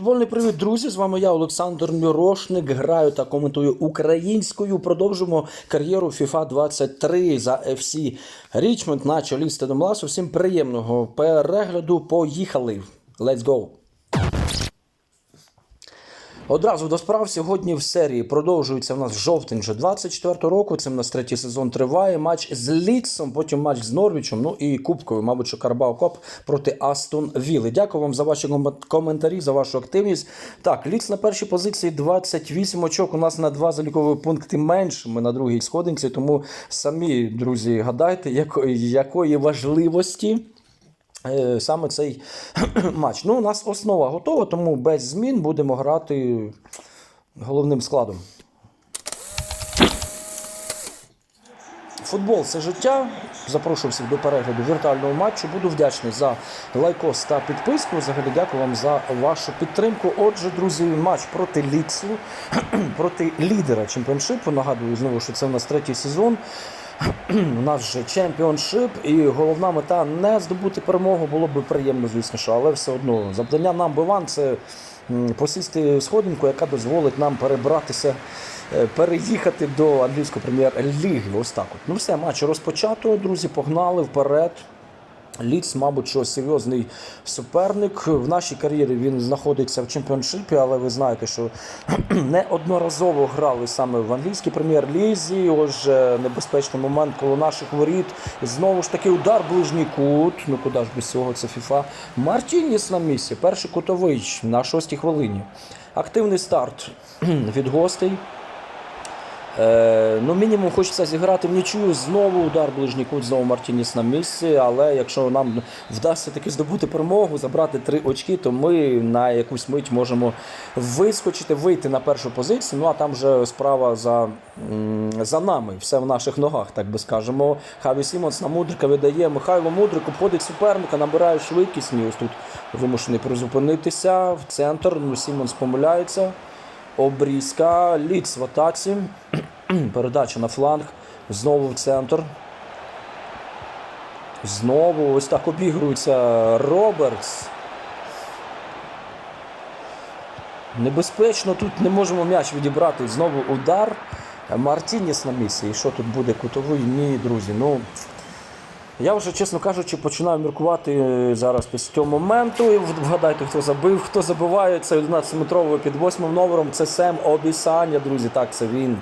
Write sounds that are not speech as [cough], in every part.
Футбольний привіт, друзі! З вами я, Олександр Мірошник. Граю та коментую українською. Продовжимо кар'єру FIFA 23 за FC Річмонд на чолі з Ласо. Всім приємного перегляду. Поїхали! Let's go! Одразу до справ сьогодні в серії продовжується в нас жовтень вже 24 року. Це в нас третій сезон триває. Матч з Ліцом, потім матч з Норвічем. Ну і кубковий, мабуть, що Карбау Коп проти Астон Вілли. Дякую вам за ваші коментарі, за вашу активність. Так, Ліц на першій позиції 28 очок. У нас на два залікові пункти менше. Ми на другій сходинці. Тому самі друзі, гадайте, якої, якої важливості. Е, Саме цей [clears throat] матч. Ну, у нас основа готова, тому без змін будемо грати головним складом. Футбол це життя. Запрошую всіх до перегляду віртуального матчу. Буду вдячний за лайкос та підписку. Взагалі дякую вам за вашу підтримку. Отже, друзі, матч проти Ліцу, [clears throat] проти лідера чемпіоншипу. Нагадую знову, що це у нас третій сезон. [clears throat] У нас вже чемпіоншип, і головна мета не здобути перемогу було б приємно, звісно, що, але все одно завдання нам Биван це посісти сходинку, яка дозволить нам перебратися, е, переїхати до англійської прем'єр-ліги. Ось так. От. Ну все, матч розпочато, друзі, погнали вперед. Ліц, мабуть, що серйозний суперник. В нашій кар'єрі він знаходиться в чемпіоншипі, але ви знаєте, що [clears throat] неодноразово грали саме в англійській прем'єр-лізі. Ось небезпечний момент коло наших воріт. Знову ж таки удар ближній кут. Ну куди ж без цього це ФІФА. Мартініс на місці. Перший кутовий на шостій хвилині. Активний старт [clears throat] від гостей. Е, ну, мінімум хочеться зіграти в нічию. Знову удар ближній кут, знову Мартініс на місці. Але якщо нам вдасться таки здобути перемогу, забрати три очки, то ми на якусь мить можемо вискочити, вийти на першу позицію. Ну а там вже справа за, за нами, все в наших ногах, так би скажемо. Хаві Сімонс на Мудрика видає. Михайло Мудрик обходить суперника, набирає швидкість. Ось тут вимушений призупинитися. В центр. Ну, Сімонс помиляється. Обрізка, ліц в атаці. [clears throat] Передача на фланг. Знову в центр. Знову ось так обігрується Робертс. Небезпечно тут не можемо м'яч відібрати. Знову удар. Мартініс на місці. І що тут буде кутовий? Ні, друзі. Ну, я вже, чесно кажучи, починаю міркувати е, зараз після цього моменту. І вгадайте, хто забив, хто забиває. Це 11-метровий під восьмим номером. Це Сем Обісання, друзі. Так, це він.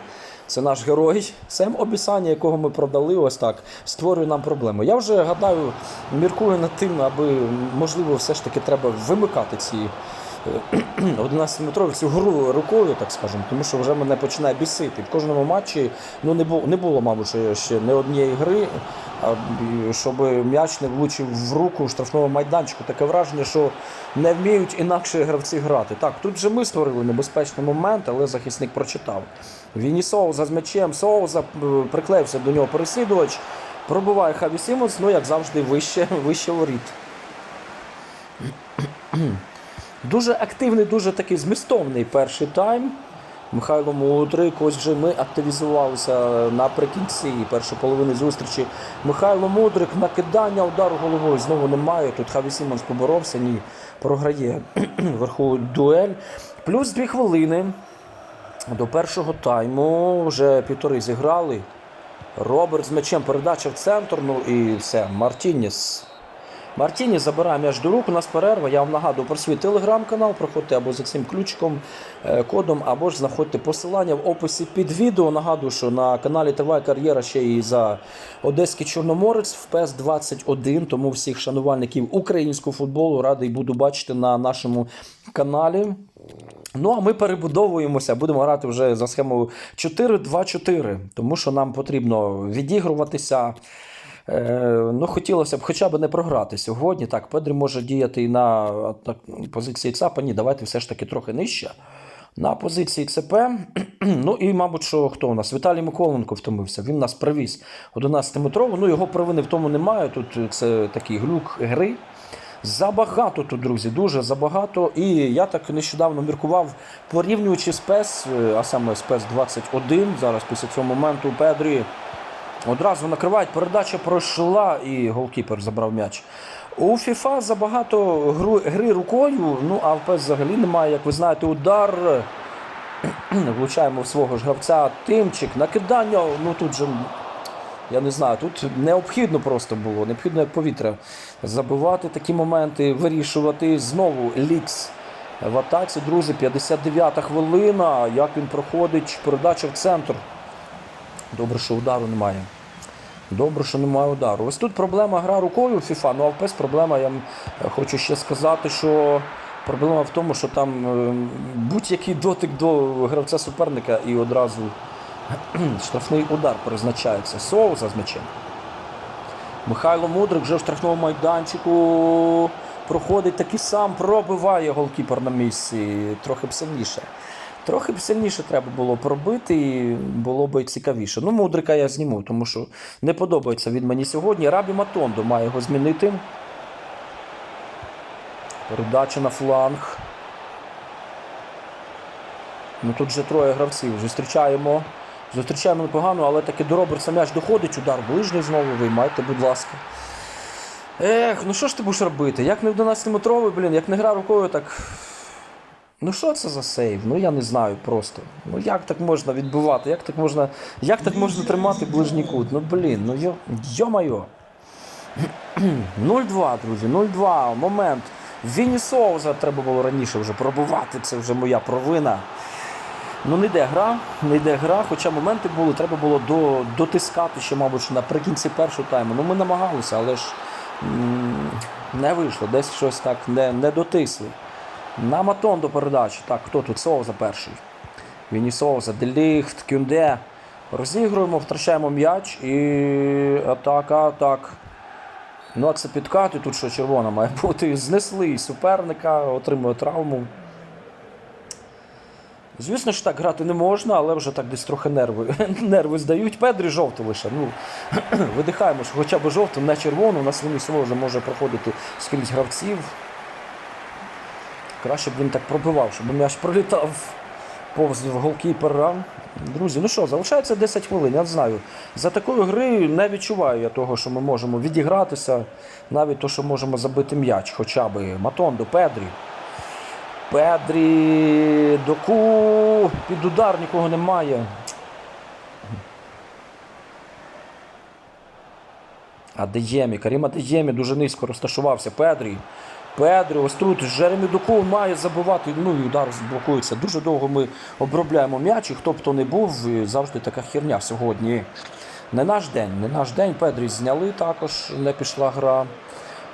Це наш герой. Сем Обісання, якого ми продали, ось так, створює нам проблему. Я вже гадаю, міркую над тим, аби можливо все ж таки треба вимикати ці. [clears throat] 11-метрові цю гру рукою, так скажемо, тому що вже мене починає бісити. В кожному матчі ну, не було, не було, мабуть, ще не однієї гри, щоб м'яч не влучив в руку штрафного майданчику. Таке враження, що не вміють інакше гравці грати. Так, тут же ми створили небезпечний момент, але захисник прочитав. Віні Соуза з м'ячем, Соуза е, приклеївся до нього переслідувач, пробиває Хаві Сімонс, ну як завжди, вище, [laughs] вище воріт. Дуже активний, дуже такий змістовний перший тайм. Михайло Мудрик, ось вже ми активізувалися наприкінці першої половини зустрічі. Михайло Мудрик, накидання, удару головою знову немає. Тут Хаві Сімонс поборовся, ні, програє [clears throat] вверху дуель. Плюс дві хвилини до першого тайму. Вже півтори зіграли. Роберт з м'ячем передача в центр. Ну і все. Мартініс Мартіні забирає м'яч до рук, у нас перерва. Я вам нагадую про свій телеграм-канал. Проходьте або за цим ключиком, е, кодом, або ж знаходьте посилання в описі під відео. Нагадую, що на каналі Триває кар'єра ще і за Одеський Чорноморець в ПЕС 21. Тому всіх шанувальників українського футболу радий буду бачити на нашому каналі. Ну, а ми перебудовуємося, будемо грати вже за схемою 4-2-4, тому що нам потрібно відігруватися. Е, ну, хотілося б хоча б не програти сьогодні. Так, Педрі може діяти і на так, позиції ЦАПа. Ні, давайте все ж таки трохи нижче. На позиції ЦП. [clears throat] Ну і, мабуть, що хто у нас? Віталій Миколенко втомився. Він нас привіз 11-метрову. Ну, його провини в тому немає. Тут це такий глюк гри. Забагато тут, друзі, дуже забагато. І я так нещодавно міркував, порівнюючи з ПЕС, е, а саме з ПЕС 21, зараз після цього моменту Педрі Одразу накривають, передача пройшла і голкіпер забрав м'яч. У FIFA забагато гри рукою, ну а в ПЕС взагалі немає, як ви знаєте, удар. [clears throat] Влучаємо в свого ж гравця Тимчик, накидання. Ну тут же, я не знаю, тут необхідно просто було, необхідно як повітря забивати такі моменти, вирішувати. Знову лікс в атаці, друзі, 59-та хвилина. Як він проходить, передача в центр. Добре, що удару немає. Добре, що немає удару. Ось тут проблема гра рукою FIFA, ну а в PES проблема, я хочу ще сказати, що проблема в тому, що там е, будь-який дотик до гравця суперника і одразу [clears throat] штрафний удар призначається. Соуза з м'ячем. Михайло Мудрик вже в штрафному майданчику проходить такий сам, пробиває голкіпер на місці. Трохи б. Трохи б сильніше треба було пробити, і було б цікавіше. Ну, Мудрика я зніму, тому що не подобається він мені сьогодні. Рабі Матондо має його змінити. Передача на фланг. Ну тут вже троє гравців. Зустрічаємо. Зустрічаємо непогано, але таки до Робертса м'яч доходить, удар ближній знову виймайте, будь ласка. Ех, ну що ж ти будеш робити? Як не в 12-метровий, блін, як не гра рукою, так. Ну що це за сейв? Ну я не знаю просто. Ну як так можна відбивати? Як так можна, як так можна тримати ближній кут? Ну блін, ну йо, йо-майо. 0-2, друзі, 0-2. Момент. Вінні Соуза треба було раніше вже пробувати. Це вже моя провина. Ну не йде гра, не йде гра, хоча моменти були, треба було до, дотискати ще, мабуть, наприкінці першого тайму. Ну ми намагалися, але ж м, не вийшло, десь щось так не, не дотисли. На Матон до передачі. Так, хто тут? Соуза перший. Віні Соуза, Деліхт, Кюнде. Розігруємо, втрачаємо м'яч і атака, так. Ну, а це підкати, тут що червона має бути. Знесли суперника, отримує травму. Звісно ж так грати не можна, але вже так десь трохи нерви, [laughs] нерви здають. Педрі жовту лише. Ну, [clears throat] видихаємо, що хоча б жовту, не червону. Нас Віні Соуза може проходити скрізь гравців. Краще б він так пробивав, щоб м'яч пролітав повз голкіпера. Друзі, ну що, залишається 10 хвилин, я знаю. За такої гри не відчуваю я того, що ми можемо відігратися, навіть то, що можемо забити м'яч, хоча б Матондо, Педрі. Педрі, доку, під удар нікого немає. Адеємі, Карім Адеємі дуже низько розташувався. Педрі. Педрі, ось тут Жеремі Дуку має забивати. Ну і удар блокується. Дуже довго ми обробляємо м'яч, і хто б то не був, завжди така херня сьогодні. Не наш день, не наш день. Педрі зняли також, не пішла гра.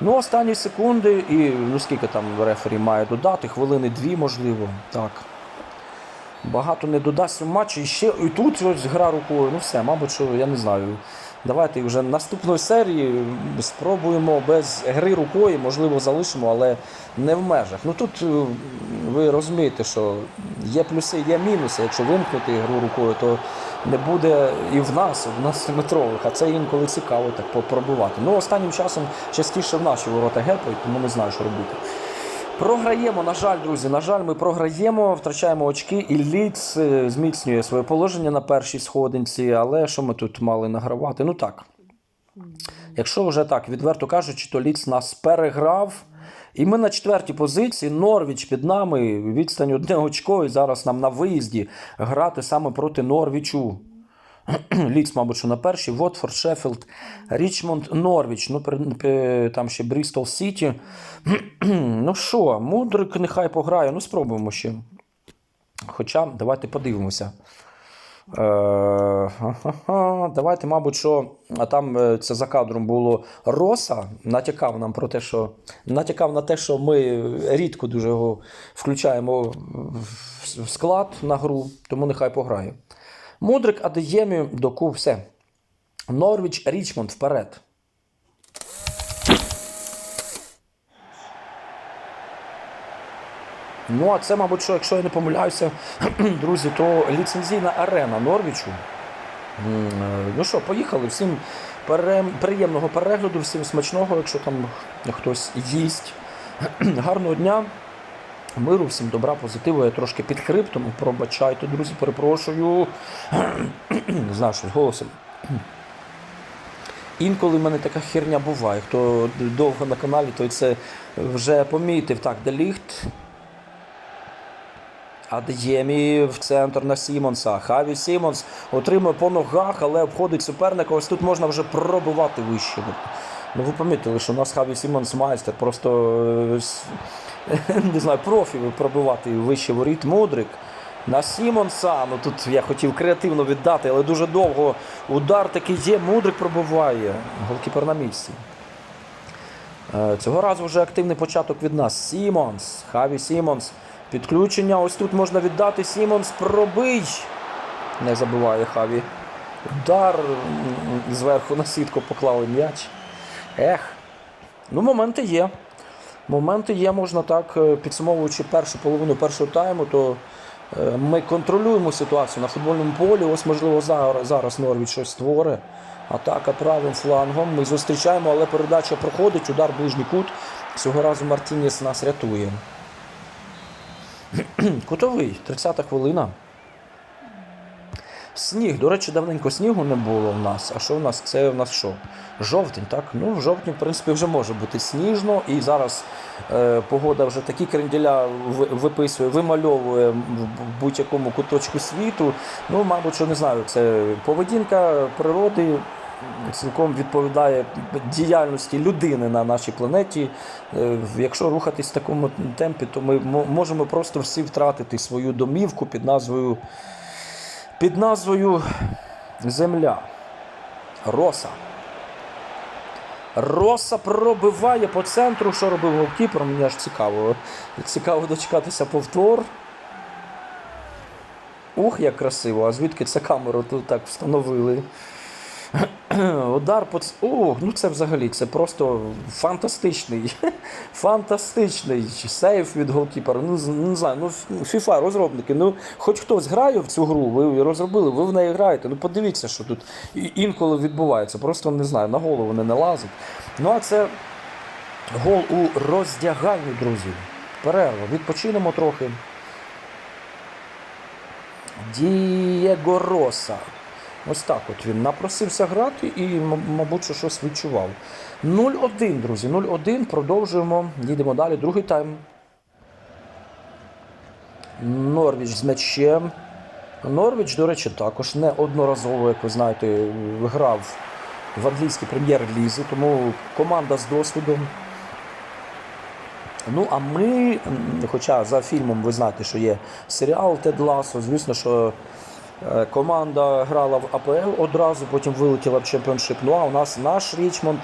Ну, останні секунди, і ну скільки там рефері має додати, хвилини дві, можливо. Так. Багато не додасть у матчі. І ще і тут ось гра рукою. Ну все, мабуть, що я не знаю. Давайте вже наступної серії спробуємо без гри рукою, можливо, залишимо, але не в межах. Ну тут е, ви розумієте, що є плюси, є мінуси. Якщо вимкнути гру рукою, то не буде і в нас, в нас [laughs] метрових, а це інколи цікаво так попробувати. Ну, останнім часом частіше в наші ворота гепають, тому не знаю, що робити. Програємо, на жаль, друзі. На жаль, ми програємо, втрачаємо очки, і Ліц е, зміцнює своє положення на першій сходинці. Але що ми тут мали награвати? Ну так. Якщо вже так, відверто кажучи, то Ліц нас переграв. І ми на четвертій позиції. Норвіч під нами, відстань одне очко, і зараз нам на виїзді грати саме проти Норвічу. [clears throat] Ліц, мабуть, що на першій, Вотфорд, Шеффілд, Річмонд, Норвіч, ну, там ще Брістол Сіті. [clears throat] ну що, Мудрик нехай пограє, ну спробуємо ще. Хоча, давайте подивимося. Е. Давайте, мабуть, що а там е, це за кадром було Роса, натякав нам про те, що натякав на те, що ми рідко дуже його включаємо в склад на гру, тому нехай пограє. Мудрик, Адеємі, Доку, все. Норвіч, Річмонд вперед. Ну, а це, мабуть, що, якщо я не помиляюся, [clears throat] друзі, то ліцензійна арена Норвічу. Е, Ну що, поїхали. Всім приємного перегляду, всім смачного, якщо там хтось їсть. [clears throat] Гарного дня, миру, всім добра, позитиву. Я трошки під хребтом. Пробачайте, друзі, перепрошую. [clears throat] Знаю, що з голосом. інколи в мене така херня буває. Хто довго на каналі, той це вже помітив. Так, Деліхт. Адеємі в центр на Сімонса. Хаві Сімонс отримує по ногах, але обходить суперника. Ось тут можна вже пробивати вище. Ну ви помітили, що у нас Хаві Сімонс майстер, просто е, [laughs] не знаю, профі пробивати вище воріт. Мудрик. На Сімонса. Ну тут я хотів креативно віддати, але дуже довго удар такий є. Мудрик пробиває. Голкіпер на місці. Е, Цього разу вже активний початок від нас. Сімонс. Хаві Сімонс. Підключення. Ось тут можна віддати. Сімонс пробий. Не забуває Хаві. Удар зверху на сітку поклали м'яч. Ех. Ну, моменти є. Моменти є, можна так, е, підсумовуючи першу половину першого тайму, то е, ми контролюємо ситуацію на футбольному полі. Ось, можливо, зараз, Норвіч щось створить. Атака правим флангом. Ми зустрічаємо, але передача проходить, удар ближній кут. Цього разу Мартініс нас рятує. [clears throat] Кутовий, 30-та хвилина. Сніг. До речі, давненько снігу не було в нас. А що в нас? Це в нас що? Жовтень, так? Ну, в жовтні, в принципі, вже може бути сніжно. І зараз е, погода вже такі кренділя виписує, вимальовує в будь-якому куточку світу. Ну, мабуть, що не знаю, це поведінка природи. Цілком відповідає діяльності людини на нашій планеті. Е, Якщо рухатись в такому темпі, то ми можемо просто всі втратити свою домівку під назвою під назвою Земля. Роса. Роса пробиває по центру. Що робив голкіпер? Мені аж цікаво. Цікаво дочекатися повтор. Ух, як красиво. А звідки це камеру тут так встановили? Удар по Ох, ну це взагалі це просто фантастичний. [laughs] Фантастичний сейф від голкіпера. Ну, не знаю, ну FIFA, розробники. Ну, хоч хтось грає в цю гру, ви розробили, ви в неї граєте. Ну подивіться, що тут інколи відбувається. Просто не знаю, на голову не налазить. Ну а це гол у роздягальні, друзі. Перерва. Відпочинемо трохи. Дієго Роса. Ось так от він напросився грати і, мабуть, що щось відчував. 0-1, друзі, 0-1. Продовжуємо. Їдемо далі. Другий тайм. Норвіч з м'ячем. Норвіч, до речі, також неодноразово, як ви знаєте, грав в англійській прем'єр-лізі, тому команда з досвідом. Ну, а ми, хоча за фільмом ви знаєте, що є серіал Тед Ласо, звісно, що команда грала в АПЛ одразу, потім вилетіла в чемпіоншип. Ну а у нас наш Річмонд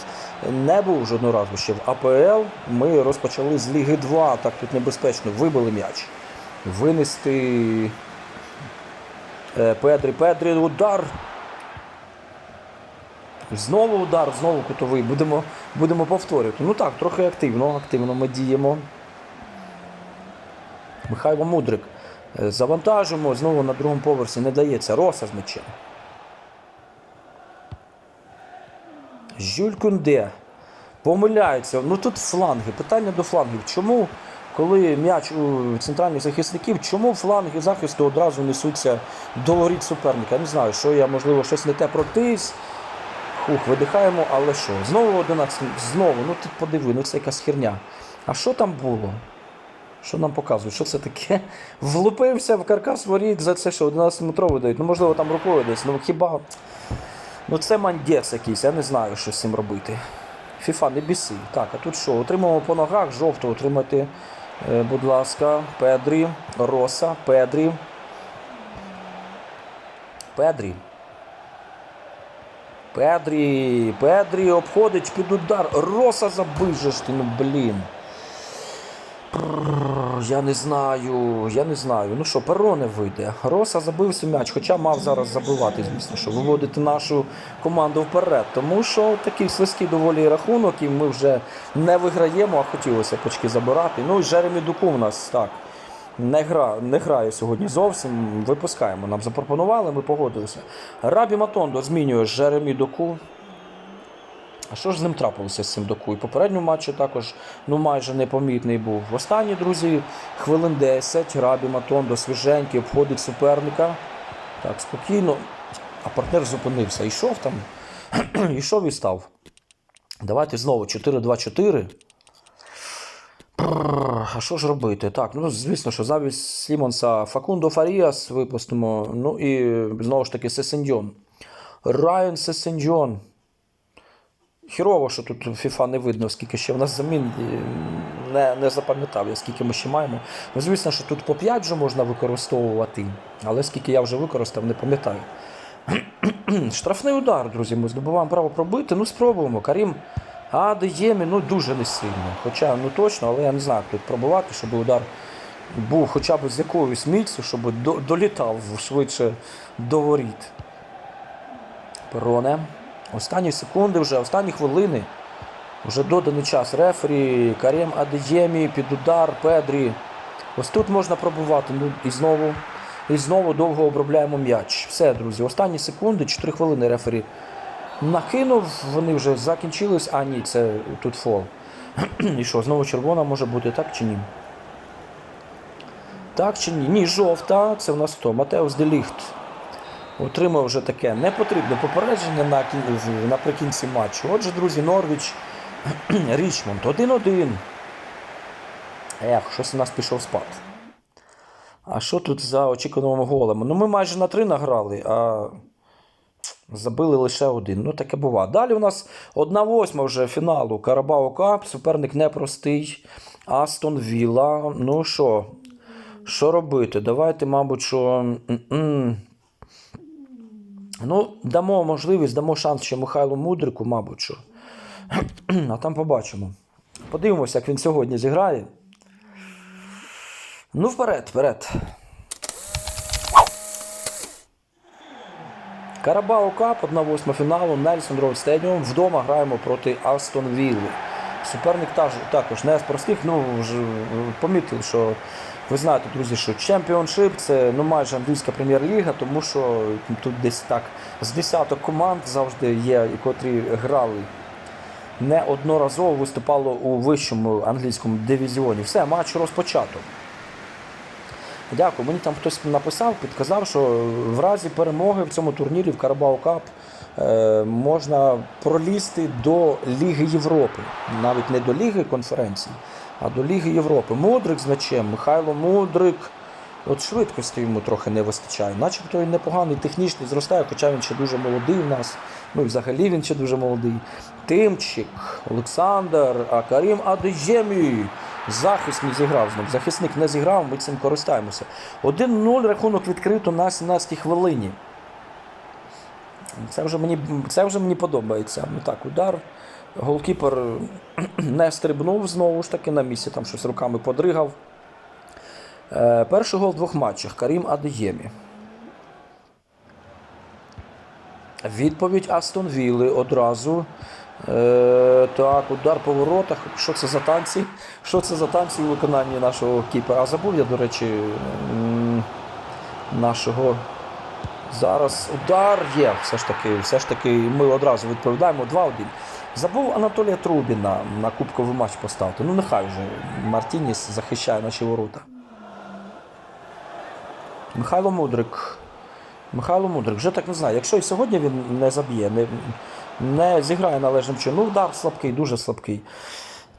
не був жодного разу ще в АПЛ. Ми розпочали з Ліги 2, так тут небезпечно, вибили м'яч. Винести е, Педрі, Педрі, удар. Знову удар, знову кутовий. Будемо, будемо повторювати. Ну так, трохи активно, активно ми діємо. Михайло Мудрик. Завантажимо, знову на другому поверсі не дається. Роса з м'ячем. Жюль Кунде. Помиляється. Ну тут фланги. Питання до флангів. Чому, коли м'яч у центральних захисників, чому фланги захисту одразу несуться до воріт суперника? Я не знаю, що я, можливо, щось не те протис. Хух, видихаємо, але що? Знову 11, знову, ну ти подиви, ну це якась херня. А що там було? Що нам показують? Що це таке? [laughs] Влупився в каркас воріт за це, що 11-метровий дають. Ну, можливо, там рукою десь. Ну хіба. Ну це мандець якийсь, я не знаю, що з цим робити. Фіфа, не біси. Так, а тут що? Отримаємо по ногах, жовто отримати, е, будь ласка, Педрі, Роса, Педрі. Педрі. Педрі, Педрі обходить під удар. Роса забив же ж ти, ну блін. Я не знаю, я не знаю. Ну що, перо не вийде. Роса забив свій м'яч, хоча мав зараз забивати, звісно, що виводити нашу команду вперед. Тому що такий слизький доволі рахунок, і ми вже не виграємо, а хотілося б очки забирати. Ну і Жеремі Дуку в нас так. Не, гра, не грає сьогодні зовсім. Випускаємо. Нам запропонували, ми погодилися. Рабі Матондо змінює Жеремі Доку. А що ж з ним трапилося з цим доку? І попередньому матчі також ну, майже непомітний був. В останні, друзі, хвилин 10 Рабі Матондо свіженький обходить суперника. Так, спокійно. А партнер зупинився. Йшов там [clears throat] І що відстав? Давайте знову 4-2-4. А що ж робити? Так, ну звісно, що замість Сімонса Факундо Фаріас випустимо. Ну і знову ж таки Сесендьон. Райан Сесендьон. Хірово, що тут FIFA не видно, скільки ще в нас замін не, не запам'ятав я, скільки ми ще маємо. Ну, звісно, що тут по 5 вже можна використовувати, але скільки я вже використав, не пам'ятаю. [clears throat] Штрафний удар, друзі, ми здобуваємо право пробити. Ну, спробуємо. Карім Адеємі, ну дуже не сильно. Хоча ну точно, але я не знаю, як тут пробувати, щоб удар був хоча б з якоюсь міцю, щоб до- долітав швидше до воріт. Пероне. Останні секунди вже, останні хвилини. Вже доданий час рефері, Карем Адеємі, під удар, Педрі. Ось тут можна пробувати. Ну і знову, і знову довго обробляємо м'яч. Все, друзі, останні секунди, 4 хвилини рефері накинув, вони вже закінчились. А ні, це тут фол. [clears throat] І що, знову червона може бути, так чи ні? Так чи ні? Ні, жовта. Це в нас хто? Матеус Деліхт. Отримав вже таке непотрібне попередження на, наприкінці матчу. Отже, друзі, Норвіч, [clears throat] Річмонд 1-1. Ех, щось у нас пішов спад. А що тут за очікуваними голами? Ну, ми майже на три награли, а забили лише один. Ну, таке бува. Далі у нас 1-8 вже фіналу Карабао Кап. Суперник непростий. Астон Вілла. Ну що? Що робити? Давайте, мабуть, що. Ну, дамо можливість, дамо шанс ще Михайлу Мудрику, мабуть, що. [clears throat] А там побачимо. Подивимося, як він сьогодні зіграє. Ну, вперед, вперед. Карабао Кап, 1-8 фіналу, Нельсон Роуд Стедіум. Вдома граємо проти Астон Вілли. Суперник також не з простих. Ну, е, помітили, що ви знаєте, друзі, що чемпіоншип це ну, майже англійська прем'єр-ліга, тому що тут десь так з десяток команд завжди є, котрі грали неодноразово виступало у вищому англійському дивізіоні. Все, матч розпочато. Дякую. Мені там хтось написав, підказав, що в разі перемоги в цьому турнірі в Карабао Кап е, можна пролізти до Ліги Європи. Навіть не до Ліги конференцій, а до Ліги Європи. Мудрик з м'ячем, Михайло Мудрик. От швидкості йому трохи не вистачає. Начебто він непоганий, технічний зростає, хоча він ще дуже молодий у нас. Ну і взагалі він ще дуже молодий. Тимчик, Олександр, а Карім Адеємі. Захист не зіграв з. Захисник не зіграв, ми цим користаємося. 1-0 рахунок відкрито на 17 хвилині. Це вже мені, це вже мені подобається. Ну так, удар. Голкіпер [clears throat] не стрибнув знову ж таки на місці, там щось руками подригав. Е, перший гол в двох матчах Карім Адеємі. Відповідь Астон Вілли одразу. Е, так, удар по воротах. Що це за танці? Що це за танці у виконанні нашого кіпера? А забув я, до речі, нашого. Зараз удар є. Все ж таки, все ж таки ми одразу відповідаємо 2-1. Забув Анатолія Трубіна на кубковий матч поставити. Ну нехай вже Мартініс захищає наші ворота. Михайло Мудрик. Михайло Мудрик, вже так не знаю. Якщо і сьогодні він не заб'є, не, не зіграє належним чином, ну удар слабкий, дуже слабкий,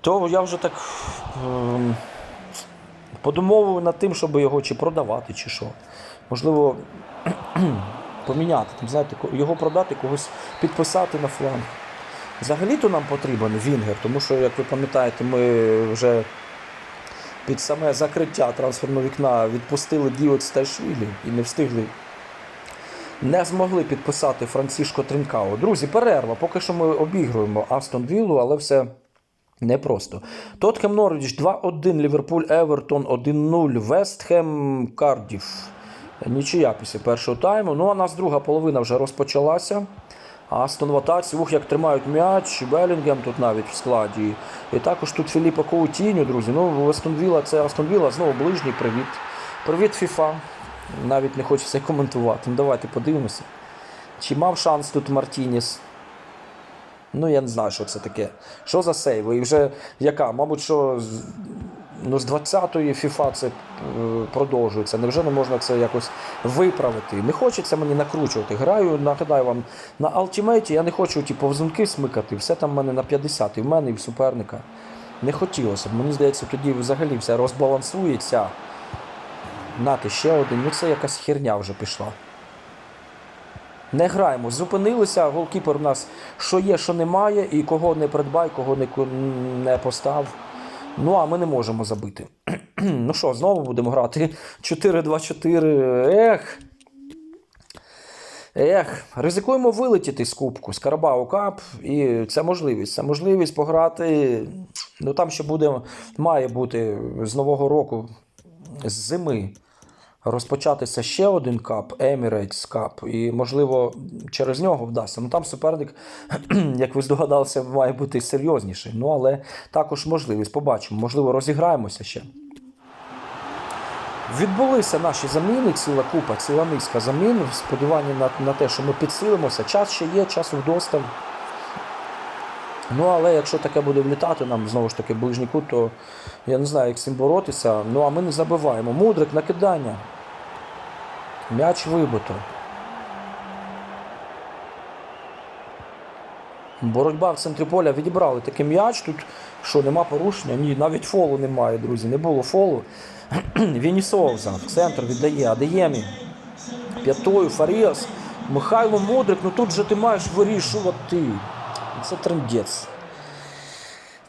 то я вже так ем, подумовую над тим, щоб його чи продавати, чи що. Можливо, [clears throat] поміняти, там, знаєте, його продати, когось підписати на фланг. Взагалі-то нам потрібен Вінгер, тому що, як ви пам'ятаєте, ми вже під саме закриття трансферного вікна відпустили Діот Стайшвілі і не встигли. Не змогли підписати Францішко Тринкао. Друзі, перерва. Поки що ми обігруємо Астон Віллу, але все непросто. Тоттхем Норвіч 2-1, Ліверпуль Евертон 1-0, Вестхем Кардіф. Нічия після першого тайму. Ну а нас друга половина вже розпочалася. Астон в атаці, ух, як тримають м'яч, Белінгем тут навіть в складі. І також тут Філіппо Коутіньо, друзі. Ну, Астон Вілла, це Астон Вілла, знову ближній привіт. Привіт, ФІФА. Навіть не це коментувати. Ну, давайте подивимося. Чи мав шанс тут Мартініс? Ну, я не знаю, що це таке. Що за сейви? І вже яка? Мабуть, що ну, з 20-ї FIFA це е, продовжується. Невже не можна це якось виправити? Не хочеться мені накручувати. Граю, нагадаю вам, на Ultimate я не хочу ті повзунки смикати, все там в мене на 50, і в мене, і в суперника. Не хотілося б. Мені здається, тоді взагалі все розбалансується. Нати ще один. Ну це якась херня вже пішла. Не граємо. Зупинилися. Голкіпер у нас що є, що немає, і кого не придбай, кого не постав. Ну, а ми не можемо забити. [clears throat] ну що, знову будемо грати 4-2-4. Ех. Ех, ризикуємо вилетіти з кубку з Карабау Кап, і це можливість. Це можливість пограти. Ну там ще буде, має бути з Нового року, з зими розпочатися ще один кап, Emirates Cup, і, можливо, через нього вдасться. Ну там суперник, [clears throat] як ви здогадалися, має бути серйозніший. Ну, але також можливість. Побачимо. Можливо, розіграємося ще. Відбулися наші заміни, ціла купа, ціла низка замін. в Сподіванні на, на те, що ми підсилимося. Час ще є, часу вдосталь. Ну, але якщо таке буде влітати нам знову ж таки ближній то я не знаю, як з цим боротися. Ну а ми не забиваємо. Мудрик накидання. М'яч вибито. Боротьба в центрі поля відібрали такий м'яч. Тут що, нема порушення? Ні, навіть фолу немає, друзі. Не було фолу. [clears throat] Вінісовза в центр віддає Адеємі. П'ятою Фаріас. Михайло Мудрик, ну тут же ти маєш вирішувати. Це трендець.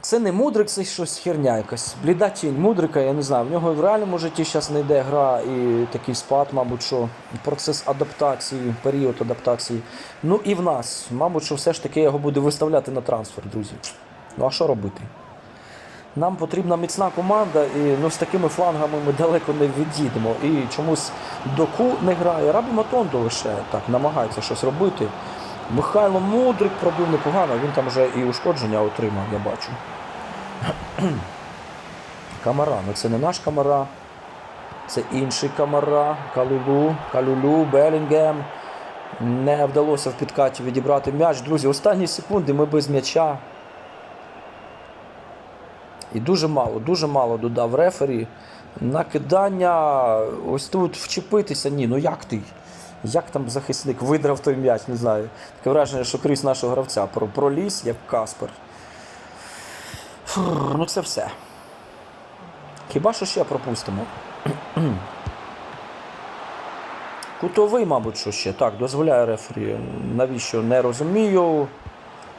Це не Мудрик, це щось херня якась. Бліда тінь Мудрика, я не знаю. В нього в реальному житті зараз не йде гра і такий спад, мабуть, що процес адаптації, період адаптації. Ну і в нас. Мабуть, що все ж таки його буде виставляти на трансфер, друзі. Ну а що робити? Нам потрібна міцна команда, і ну, з такими флангами ми далеко не відійдемо. І чомусь доку не грає. Рабі Матондо лише так намагається щось робити. Михайло Мудрик пробив непогано, він там вже і ушкодження отримав, я бачу. [clears throat] Камара, ну це не наш камара, це інший камара, Калулу, Калулу, Белінгем. Не вдалося в підкаті відібрати м'яч. Друзі, останні секунди ми без м'яча. І дуже мало, дуже мало додав рефері. Накидання, ось тут вчепитися. Ні, ну як ти? Як там захисник видрав той м'яч, не знаю. Таке враження, що крізь нашого гравця проліз, як Каспер. Фур, ну це все. Хіба що ще пропустимо? Кутовий, мабуть, що ще. Так, дозволяє рефері. Навіщо не розумію.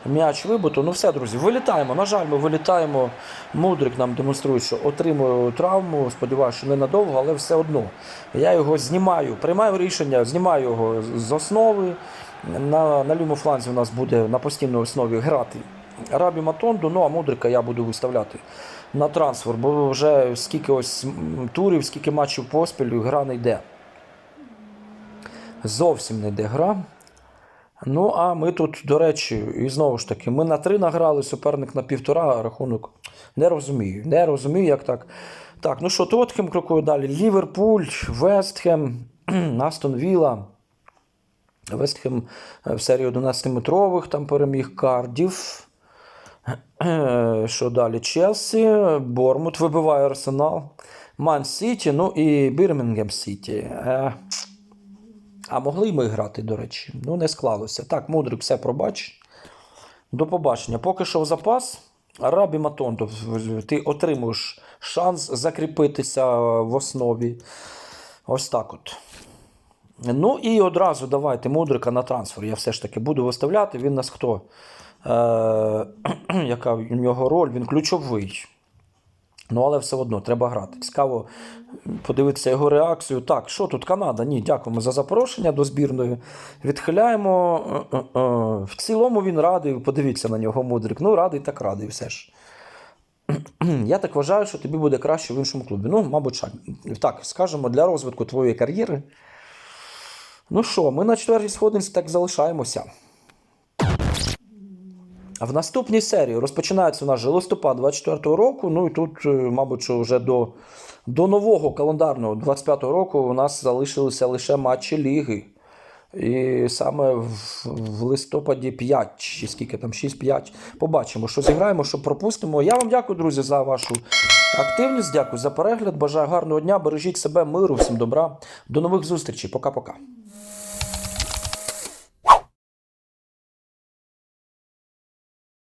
М'яч вибито. Ну все, друзі, вилітаємо. На жаль, ми вилітаємо. Мудрик нам демонструє, що отримує травму. Сподіваюся, що ненадовго, але все одно. Я його знімаю, приймаю рішення, знімаю його з основи. На, на лівому фланзі у нас буде на постійній основі грати Рабі Матонду, ну а Мудрика я буду виставляти на трансфер, бо вже скільки ось турів, скільки матчів поспіль, гра не йде. Зовсім не йде гра. Ну, а ми тут, до речі, і знову ж таки, ми на три награли, суперник на півтора, рахунок. Не розумію. Не розумію, як так. Так, ну що, Тоттхем крокує далі. Ліверпуль, Вестхем, Астон Вілла. Вестхем е, в серії 11-метрових там переміг Кардів. Е, Що далі? Челсі, Бормут вибиває Арсенал, Ман Сіті, ну і Бірмінгем Сіті. А могли ми грати, до речі. Ну, не склалося. Так, Мудрик все пробач. До побачення. Поки що в запас. Рабі Матондо, ти отримуєш шанс закріпитися в основі. Ось так от. Ну і одразу давайте Мудрика на трансфер. Я все ж таки буду виставляти. Він нас хто? Е, [clears throat] яка в нього роль? Він ключовий. Ну, але все одно треба грати. Цікаво подивитися його реакцію. Так, що тут Канада? Ні, дякуємо за запрошення до збірної. Відхиляємо. Е, е, е. В цілому він радий. Подивіться на нього, Мудрик. Ну, радий, так радий, все ж. [clears throat] Я так вважаю, що тобі буде краще в іншому клубі. Ну, мабуть, так. Так, скажемо, для розвитку твоєї кар'єри. Ну що, ми на четвертій сходинці так залишаємося. В наступній серії розпочинається у нас же листопад 24-го року. Ну і тут, е, мабуть, вже до, до нового календарного 25-го року у нас залишилися лише матчі ліги. І саме в, в листопаді 5, чи скільки там, 6-5. Побачимо, що зіграємо, що пропустимо. Я вам дякую, друзі, за вашу активність. Дякую за перегляд. Бажаю гарного дня. Бережіть себе, миру, всім добра. До нових зустрічей. Пока-пока.